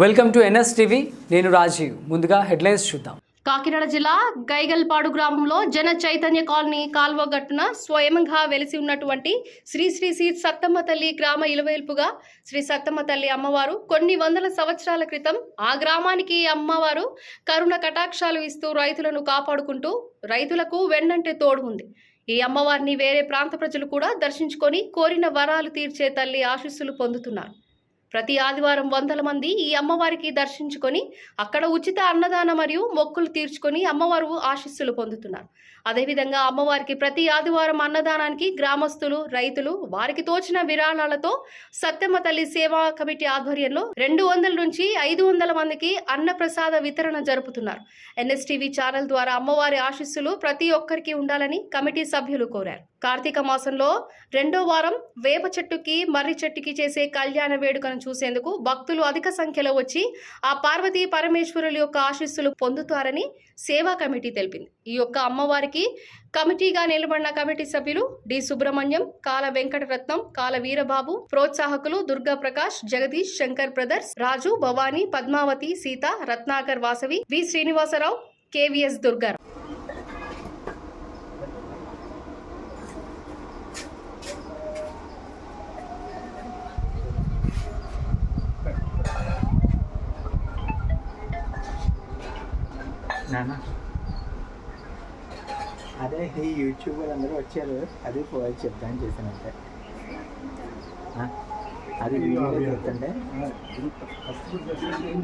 Welcome to NS TV. నేను రాజీవ్. ముందుగా headlines చూద్దాం. కాకినాడ జిల్లా గైగల్పాడు గ్రామంలో జన చైతన్య కాలనీ కాల్వ గట్టున స్వయంగా వెలిసి ఉన్నటువంటి శ్రీ శ్రీ శ్రీ సత్తమ్మ తల్లి గ్రామ ఇలవేల్పుగా శ్రీ సత్తమ్మ తల్లి అమ్మవారు కొన్ని వందల సంవత్సరాల క్రితం ఆ గ్రామానికి అమ్మవారు కరుణ కటాక్షాలు ఇస్తూ రైతులను కాపాడుకుంటూ రైతులకు వెన్నంటే తోడు ఉంది. ఈ అమ్మవారిని వేరే ప్రాంత ప్రజలు కూడా దర్శించుకొని కోరిన వరాలు తీర్చే తల్లి ఆశీస్సులు పొందుతున్నారు. ప్రతి ఆదివారం వందల మంది ఈ అమ్మవారికి దర్శించుకొని అక్కడ ఉచిత అన్నదాన మరియు మొక్కులు తీర్చుకొని అమ్మవారు ఆశీస్సులు పొందుతున్నారు. అదేవిధంగా అమ్మవారికి ప్రతి ఆదివారం అన్నదానానికి గ్రామస్తులు రైతులు వారికి తోచిన విరాళాలతో సత్యమ్మ తల్లి సేవా కమిటీ ఆధ్వర్యంలో రెండు వందల నుంచి ఐదు వందల మందికి అన్నప్రసాద వితరణ జరుపుతున్నారు. ఎన్ఎస్టీవీ ఛానల్ ద్వారా అమ్మవారి ఆశీస్సులు ప్రతి ఒక్కరికి ఉండాలని కమిటీ సభ్యులు కోరారు. కార్తీక మాసంలో రెండో వారం వేప చెట్టుకి మర్రి చెట్టుకి చేసే కళ్యాణ వేడుకను చూసేందుకు భక్తులు అధిక సంఖ్యలో వచ్చి ఆ పార్వతీ పరమేశ్వరుల యొక్క ఆశీస్సులు పొందుతారని సేవా కమిటీ తెలిపింది. ఈ యొక్క అమ్మవారికి కమిటీగా నిలబడిన కమిటీ సభ్యులు D. Subrahmanyam Kala Venkataratnam Kala Veerababu ప్రోత్సాహకులు Durga Prakash Jagadish Shankar brothers Raju Bhavani Padmavathi Sita Ratnakar Vasavi V. Srinivasarao KVS Durgarao నాన్న. అదే ఈ యూట్యూబర్ అందరూ వచ్చారు. అది పోయి చెప్తాను చేశానంటే అది వీడియోలో చెప్తుంటే?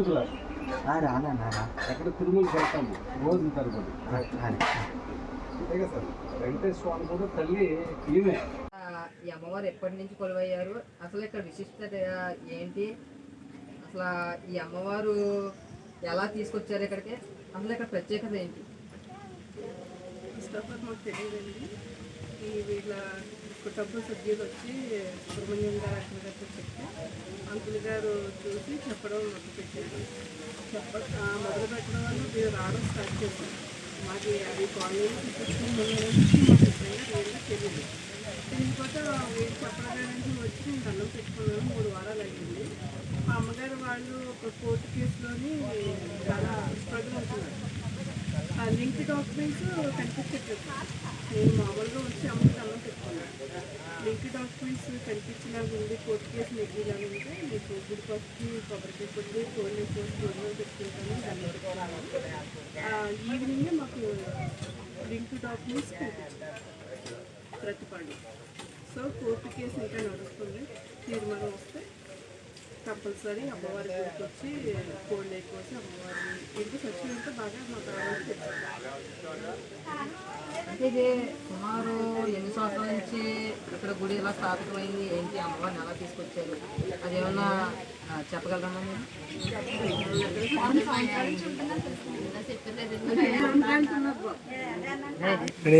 రా? రానా నాన్న అక్కడ తిరుమల చేస్తాము రోజు తరబడి. అంతే కదా సార్. వెంకటేశ్వర స్వామి కూడా తల్లి ఈమె. ఆ, ఈ అమ్మవారు ఎప్పటి నుంచి కొలువయ్యారు? అసలు ఇక్కడ విశిష్టత ఏంటి? అసలు ఈ అమ్మవారు ఎలా తీసుకొచ్చారు ఇక్కడికి? అసలు ఇక్కడ ప్రత్యేకత ఏంటి? ముస్తఫా మాకు తెలియదండి. ఈ వీళ్ళ కుటుంబ సభ్యులు వచ్చి సుబ్రహ్మణ్యం గారు అక్కడ గారితో చెప్తే అంకుల్ గారు చూసి చెప్పడం మొదలు పెట్టారు. చెప్ప ఆ, మొదలు పెట్టడం వల్ల మీరు రావడం స్టార్ట్ చేశారు. మాది అది కాలేజీ మాకు తెలియదు. తెలియకపోతే వీళ్ళు చెప్పడానికి నుంచి వచ్చి నేను దండం పెట్టుకున్నాను మూడు వారాలు అయ్యింది. మా అమ్మగారు వాళ్ళు ఒక కోర్టు కేసులోని చాలా స్ట్రగుల్ అవుతున్నారు. ఆ లింక్ డాక్యుమెంట్స్ కనిపించట్లేదు. నేను మామూలుగా వచ్చి అమౌంట్ అమౌంట్ పెట్టుకున్నాను. లింక్ డాక్యుమెంట్స్ కనిపించలాగా ఉంది కోర్టు కేసు నెగ్గిలాగా ఉంటే మీకు గుడి పసుపు కొబ్బరికాయ కొద్ది ఫోన్ కోసి పెట్టుకుంటాను దాన్ని ఈవినింగ్ మాకు లింక్ డాక్యుమెంట్స్ కనిపించాయి. ప్రతిపాడు. సో కోర్టు కేసు ఇంకా నడుస్తుంది. తీర్మానం వస్తే కంపల్సరీ అమ్మవారి గుడికి వచ్చి కోళ్ళు ఎక్కువచ్చి అమ్మవారిని ఇంటి సచివంతో బాగా మాకు ఆరోగ్యం అంటే ఇది సుమారు ఎన్ని సంవత్సరాల నుంచి ఇక్కడ గుడి ఎలా స్థాపితమైంది ఏంటి అమ్మవారిని ఎలా తీసుకొచ్చారు? అదేమన్నా మీరు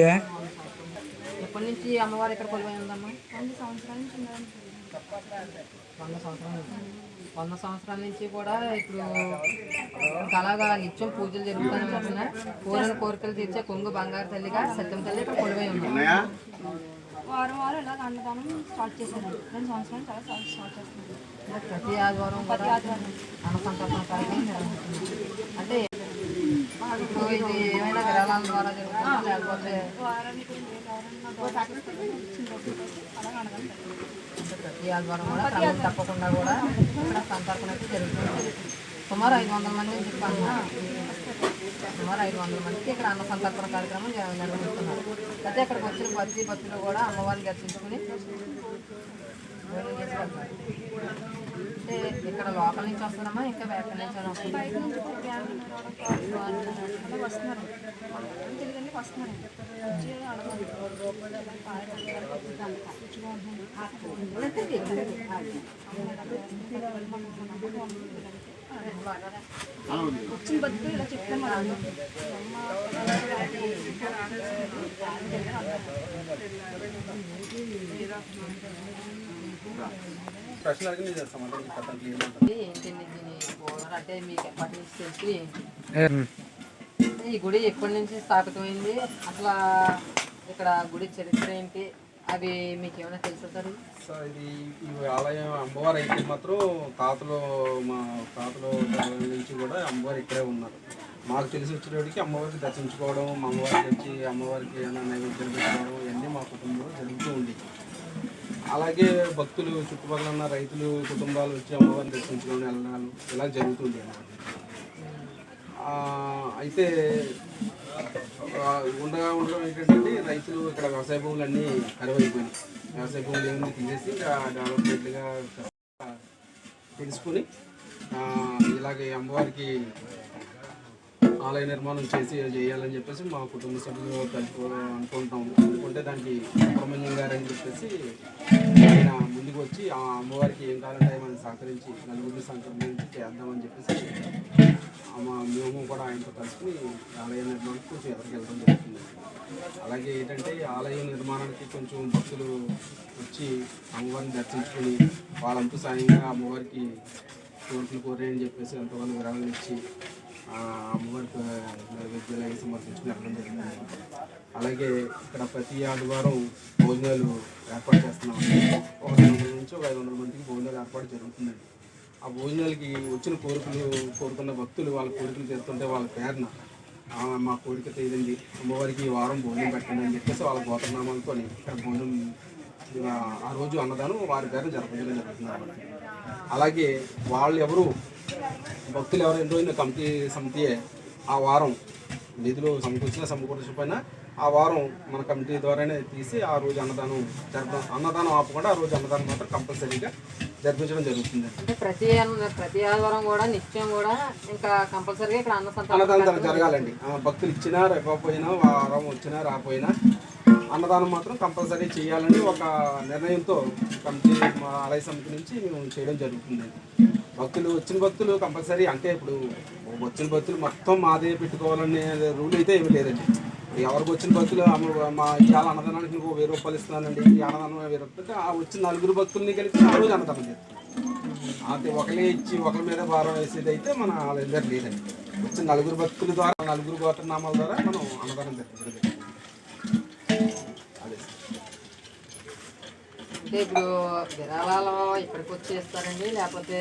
ఎప్పటి నుంచి అమ్మవారు ఇక్కడ కొలువై ఉందమ్మా? వంద సంవత్సరాల నుంచి వంద సంవత్సరాల నుంచి. వంద సంవత్సరాల నుంచి కూడా ఇప్పుడు అలాగా నిత్యం పూజలు జరుగుతూనే ఉంటున్నాయి కోరిన కోరికలు తీర్చే కొంగు బంగారు తల్లిగా సత్యం తల్లి ఇక్కడ కొలువై ఉంది వారం వారం ఇలా అన్నదానం స్టార్ట్ చేశారు. రెండు సంవత్సరాలు చాలా స్టార్ట్ స్టార్ట్ చేస్తున్నారు ప్రతి ఆదివారం. అన్న సంకల్పన కార్యక్రమం నిర్వహిస్తుంది అంటే ఇది ఏమైనా విరాళాల ద్వారా జరుగుతుందా లేకపోతే ప్రతి ఆదివారం కూడా క్రమం తప్పకుండా కూడా ఇక్కడ సంతర్పణ అయితే జరుగుతుంది సుమారు ఐదు వందల మంది అని చెప్పాను సుమారు ఐదు వందల మందికి ఇక్కడ అన్న సంతర్పణ కార్యక్రమం నిర్వహిస్తున్నారు అయితే ఇక్కడికి వచ్చిన ప్రతి భక్తులు కూడా అమ్మవారిని దర్శించుకుని చేసి అంటే ఇక్కడ లోకల్ నుంచి వస్తున్నామా? ఇంకా నుంచి బయట నుంచి వస్తున్నారు తెలియదండి వస్తున్నారు. వచ్చి వచ్చిన బతుకు ఇలా చెప్తాం మనం ఏంటండి దీని ఓనర్ అంటే మీకు ఎప్పటి నుంచి తెలుసు ఏంటి ఈ గుడి ఎప్పటి నుంచి స్థాపితమైంది? అసలు ఇక్కడ గుడి చరిత్ర ఏంటి? అవి మీకు ఏమైనా తెలుసా సార్? సార్ ఇది ఈ ఆలయం అమ్మవారు అయితే మాత్రం తాతలు మా తాతలు నుంచి కూడా అమ్మవారు ఇక్కడే ఉన్నారు. మాకు తెలిసి వచ్చేటప్పటికి అమ్మవారికి దర్శించుకోవడం మా అమ్మవారికి వచ్చి అమ్మవారికి ఏమైనా నైవేద్యం పెట్టుకోవడం ఇవన్నీ మా కుటుంబంలో జరుగుతూ ఉండేది అలాగే భక్తులు చుట్టుపక్కల ఉన్న రైతులు కుటుంబాలు వచ్చి అమ్మవారిని దర్శించుకోవడం వెళ్ళడాలు ఇలా జరుగుతుంది అయితే ఉండగా ఉండడం ఏంటంటే రైతులు ఇక్కడ వ్యవసాయ భూములు అన్నీ కరువైపోయినాయి. వ్యవసాయ భూములు ఏమైనా తీసేసి ఇంకా డెవలప్మెంట్గా తెలుసుకుని ఇలాగే అమ్మవారికి ఆలయ నిర్మాణం చేసి చేయాలని చెప్పేసి మా కుటుంబ సభ్యులు కలుపు అనుకుంటాం. అనుకుంటే దానికి సుబ్రహ్మణ్యం గారు అని చెప్పేసి ఆయన ముందుకు వచ్చి ఆ అమ్మవారికి ఏం కావాలంటే మనం సహకరించి నలుగురిని సంక్రమించి చేద్దామని చెప్పేసి మేము కూడా ఆయనతో కలుసుకుని ఆలయ నిర్మాణానికి కొంచెం ఎదురుకు వెళ్ళడం జరుగుతుంది. అలాగే ఏంటంటే ఆలయ నిర్మాణానికి కొంచెం భక్తులు వచ్చి అమ్మవారిని దర్శించుకుని వాళ్ళంతా సాయంగా అమ్మవారికి కోరికలు కోరేయని చెప్పేసి ఎంతోమంది విరాళాలు ఇచ్చి అమ్మవారికి నైవేద్యాలు అవి వెళ్ళడం జరిగింది. అలాగే ఇక్కడ ప్రతి ఆదివారం భోజనాలు ఏర్పాటు చేస్తున్నాం. ఒక రెండు వందల నుంచి ఒక ఐదు వందల మందికి భోజనాలు ఏర్పాటు జరుగుతుందండి. ఆ భోజనాలకి వచ్చిన కోరికలు కోరుకున్న భక్తులు వాళ్ళ కోరికలు తీరుతుంటే వాళ్ళ పేరున మా కోరిక తీరండి అమ్మవారికి ఈ వారం భోజనం పెట్టండి అని చెప్పేసి వాళ్ళ గోత్రనామాలతో ఇక్కడ భోజనం ఆ, రోజు అన్నదానం వారి పేరున జరపడం జరుగుతుంది. అలాగే వాళ్ళు ఎవరు భక్తులు ఎవరు ఎన్నో కమిటీ సమితియే ఆ వారం నిధులు సమకూర్చినా సమకూర్చకపోయినా ఆ వారం మన కమిటీ ద్వారానే తీసి ఆ రోజు అన్నదానం జరపడం అన్నదానం ఆపకుండా ఆ రోజు అన్నదానం మాత్రం కంపల్సరీగా జరిపించడం జరుగుతుంది. అంటే ప్రతి ప్రతి ఆదివారం కూడా నిత్యం కూడా ఇంకా కంపల్సరీగా ఇక్కడ అన్నదానం జరగాలండి. భక్తులు ఇచ్చినా రేపకపోయినా వారం వచ్చినా రాకపోయినా అన్నదానం మాత్రం కంపల్సరీ చేయాలని ఒక నిర్ణయంతో కమిటీ మా ఆలయ సమితి నుంచి మేము చేయడం జరుగుతుంది. భక్తులు వచ్చిన భక్తులు కంపల్సరీ. అంటే ఇప్పుడు వచ్చిన భక్తులు మొత్తం మాదే పెట్టుకోవాలనే రూల్ అయితే ఏమీ లేదండి. ఎవరికి వచ్చిన భక్తులు మా ఇవాళ అన్నదానానికి ఇంకో వెయ్యి రూపాయలు ఇస్తున్నానండి ఈ అన్నదానం వెయ్యి రూపాయలు ఆ వచ్చిన నలుగురు భక్తుల్ని కలిపి ఆ రోజు అన్నదానం చేస్తాం అది ఒకరే ఇచ్చి ఒకరి మీద భారం వేసేది అయితే మన వాళ్ళందరూ లేదండి. వచ్చిన నలుగురు భక్తుల ద్వారా నలుగురు గోత్రనామాల ద్వారా మనం అన్నదానం జరిపించడం అంటే ఇప్పుడు విరాళాలు ఇక్కడికి వచ్చి ఇస్తారండి లేకపోతే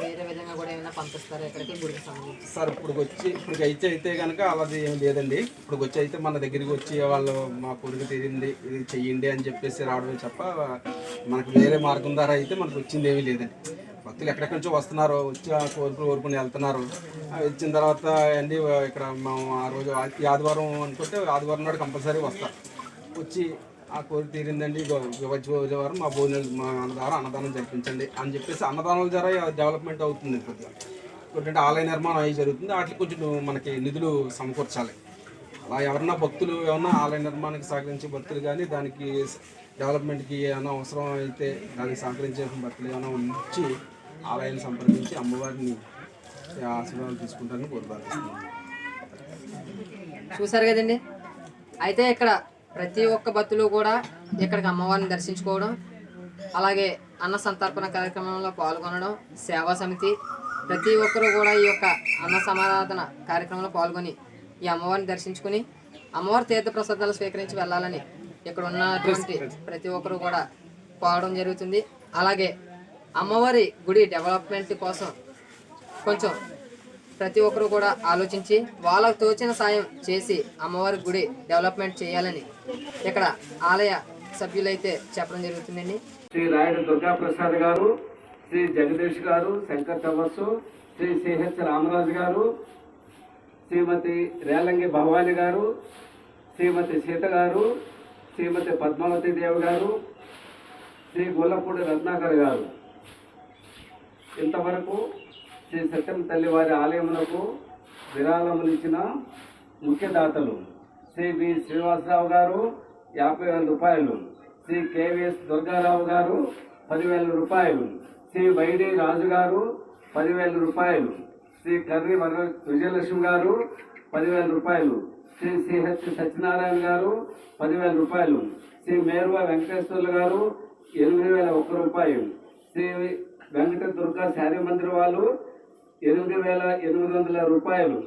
వేరే విధంగా కూడా ఏమైనా పంపిస్తారా ఇక్కడికి గుడికి సంబంధించి? సార్ ఇప్పుడు వచ్చి ఇప్పుడు అయితే అయితే కనుక అలాది ఏం లేదండి. ఇప్పుడు వచ్చి అయితే మన దగ్గరికి వచ్చి వాళ్ళు మా కోరిక తీరింది ఇది చెయ్యండి అని చెప్పేసి రావడమే తప్ప మనకు వేరే మార్గం ద్వారా అయితే మనకు వచ్చింది ఏమీ లేదండి. భక్తులు ఎక్కడెక్కడి నుంచో వస్తున్నారు వచ్చి ఆ కోరికలు కోరుకుని వెళ్తున్నారు. వచ్చిన తర్వాత అండి ఇక్కడ మేము ఆ రోజు ఆదివారం అనుకుంటే ఆదివారం నాడు కంపల్సరీ వస్తారు వచ్చి ఆ కోరిక తీరిందండి. ఇగో వచ్చే రోజువారం మా భోజనాలు మా ద్వారా అన్నదానం జరిపించండి అని చెప్పేసి అన్నదానాల ద్వారా డెవలప్మెంట్ అవుతుంది కొద్దిగా. ఏంటంటే ఆలయ నిర్మాణం అవి జరుగుతుంది. వాటికి కొంచెం మనకి నిధులు సమకూర్చాలి. అలా ఎవరన్నా భక్తులు ఏమన్నా ఆలయ నిర్మాణానికి సహకరించే భక్తులు కానీ దానికి డెవలప్మెంట్కి ఏమైనా అవసరం అయితే దానికి సహకరించే భక్తులు ఏమైనా ఉంచి ఆలయాన్ని సంప్రదించి అమ్మవారిని ఆశీర్వాదాలు తీసుకుంటారని కోరుకుంటున్నాను. చూసారు కదండి? అయితే ఇక్కడ ప్రతి ఒక్క భక్తులు కూడా ఇక్కడికి అమ్మవారిని దర్శించుకోవడం అలాగే అన్న సంతర్పణ కార్యక్రమంలో పాల్గొనడం సేవా సమితి ప్రతి ఒక్కరూ కూడా ఈ యొక్క అన్న సమారాధన కార్యక్రమంలో పాల్గొని ఈ అమ్మవారిని దర్శించుకుని అమ్మవారి తీర్థ ప్రసాదాలు స్వీకరించి వెళ్ళాలని ఇక్కడ ఉన్నటువంటి ప్రతి ఒక్కరూ కూడా పోవడం జరుగుతుంది. అలాగే అమ్మవారి గుడి డెవలప్మెంట్ కోసం కొంచెం ప్రతి ఒక్కరు కూడా ఆలోచించి వాళ్ళకు తోచిన సాయం చేసి అమ్మవారి గుడి డెవలప్మెంట్ చేయాలని ఇక్కడ ఆలయ సభ్యులైతే చెప్పడం జరుగుతుందండి. శ్రీ రాయుడు దుర్గాప్రసాద్ గారు శ్రీ జగదీష్ గారు శంకర్ తపస్సు శ్రీ సిహెచ్ రామరాజు గారు శ్రీమతి రేలంగి భవాని గారు శ్రీమతి సీత గారు శ్రీమతి పద్మావతి దేవి గారు శ్రీ గొల్లపూడి రత్నాకర్ గారు. ఇంతవరకు శ్రీ సత్యం తల్లి వారి ఆలయమునకు విరాళములిచ్చిన ముఖ్య దాతలు శ్రీ బి శ్రీనివాసరావు గారు యాభై వేల రూపాయలు. శ్రీ కేవీఎస్ దుర్గారావు గారు పదివేల రూపాయలు. శ్రీ వైడి రాజు గారు పదివేల రూపాయలు. శ్రీ కర్రి వర విజయలక్ష్మి గారు పదివేల రూపాయలు. శ్రీ సిహెచ్ సత్యనారాయణ గారు పదివేల రూపాయలు. శ్రీ మేరువ వెంకటేశ్వర్లు గారు ఎనిమిది వేల ఒక్క రూపాయలు. శ్రీ వెంకట దుర్గా శారీ మందిర్ వాళ్ళు ఎనిమిది వేల ఎనిమిది వందల రూపాయలు.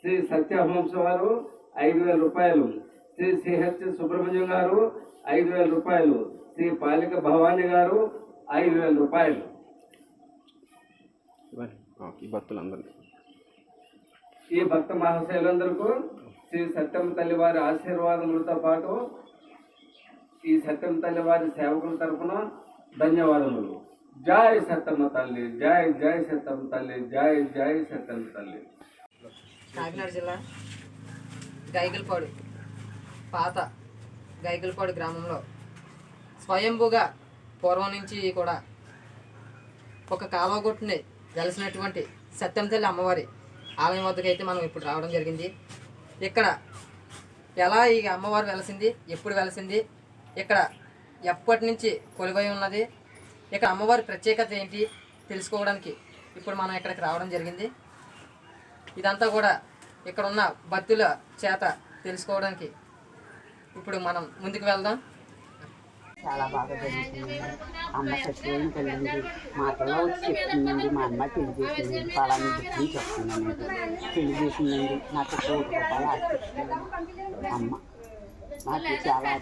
శ్రీ సత్యహంస వారు ఐదు వేల రూపాయలు. శ్రీ సిహెచ్ సుబ్రహ్మణ్యం గారు ఐదు వేల రూపాయలు. శ్రీ పాలిక భవానీ గారు ఐదు వేల రూపాయలు. ఈ భక్త మహాశైలందరికీ శ్రీ సత్యం తల్లి వారి ఆశీర్వాదములతో పాటు ఈ సత్యం తల్లి వారి సేవకుల తరపున ధన్యవాదములు. జై సత్తమ్మ తల్లి జై జై సత్తమ్మ తల్లి జై జై సత్తమ్మ తల్లి. కాకినాడ జిల్లా గైగల్పాడు పాత గైగల్పాడు గ్రామంలో స్వయంభూగా పూర్వం నుంచి కూడా ఒక కాలువ కొట్టుని వెలిసినటువంటి సత్యం తల్లి అమ్మవారి ఆలయం వద్దకు అయితే మనం ఇప్పుడు రావడం జరిగింది. ఇక్కడ ఎలా ఈ అమ్మవారు వెలసింది ఎప్పుడు వెలసింది ఇక్కడ ఎప్పటి నుంచి కొలువై ఉన్నది ఇక్కడ అమ్మవారి ప్రత్యేకత ఏంటి తెలుసుకోవడానికి ఇప్పుడు మనం ఇక్కడికి రావడం జరిగింది. ఇదంతా కూడా ఇక్కడ ఉన్న భక్తుల చేత తెలుసుకోవడానికి ఇప్పుడు మనం ముందుకు వెళ్దాం. చాలా బాగా జరుగుతుంది. అమ్మ సత్యం కలిగింది మా పిల్ల వచ్చి చెప్తుందండి మా అమ్మ పెళ్ళి చేసింది. పలానా దుఃఖం చెప్తున్నాను పెళ్ళి చేసిందండి. నాకు కోటి రూపాయలు ఆశిస్తుంది అమ్మ నాకు చాలా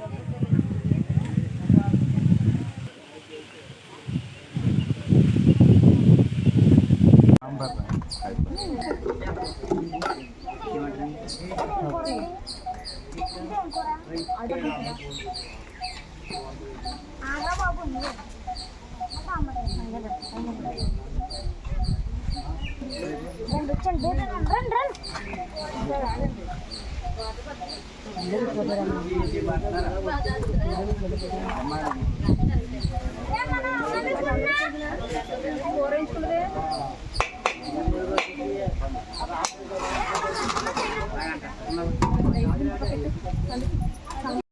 పడుతుంది అమ్మ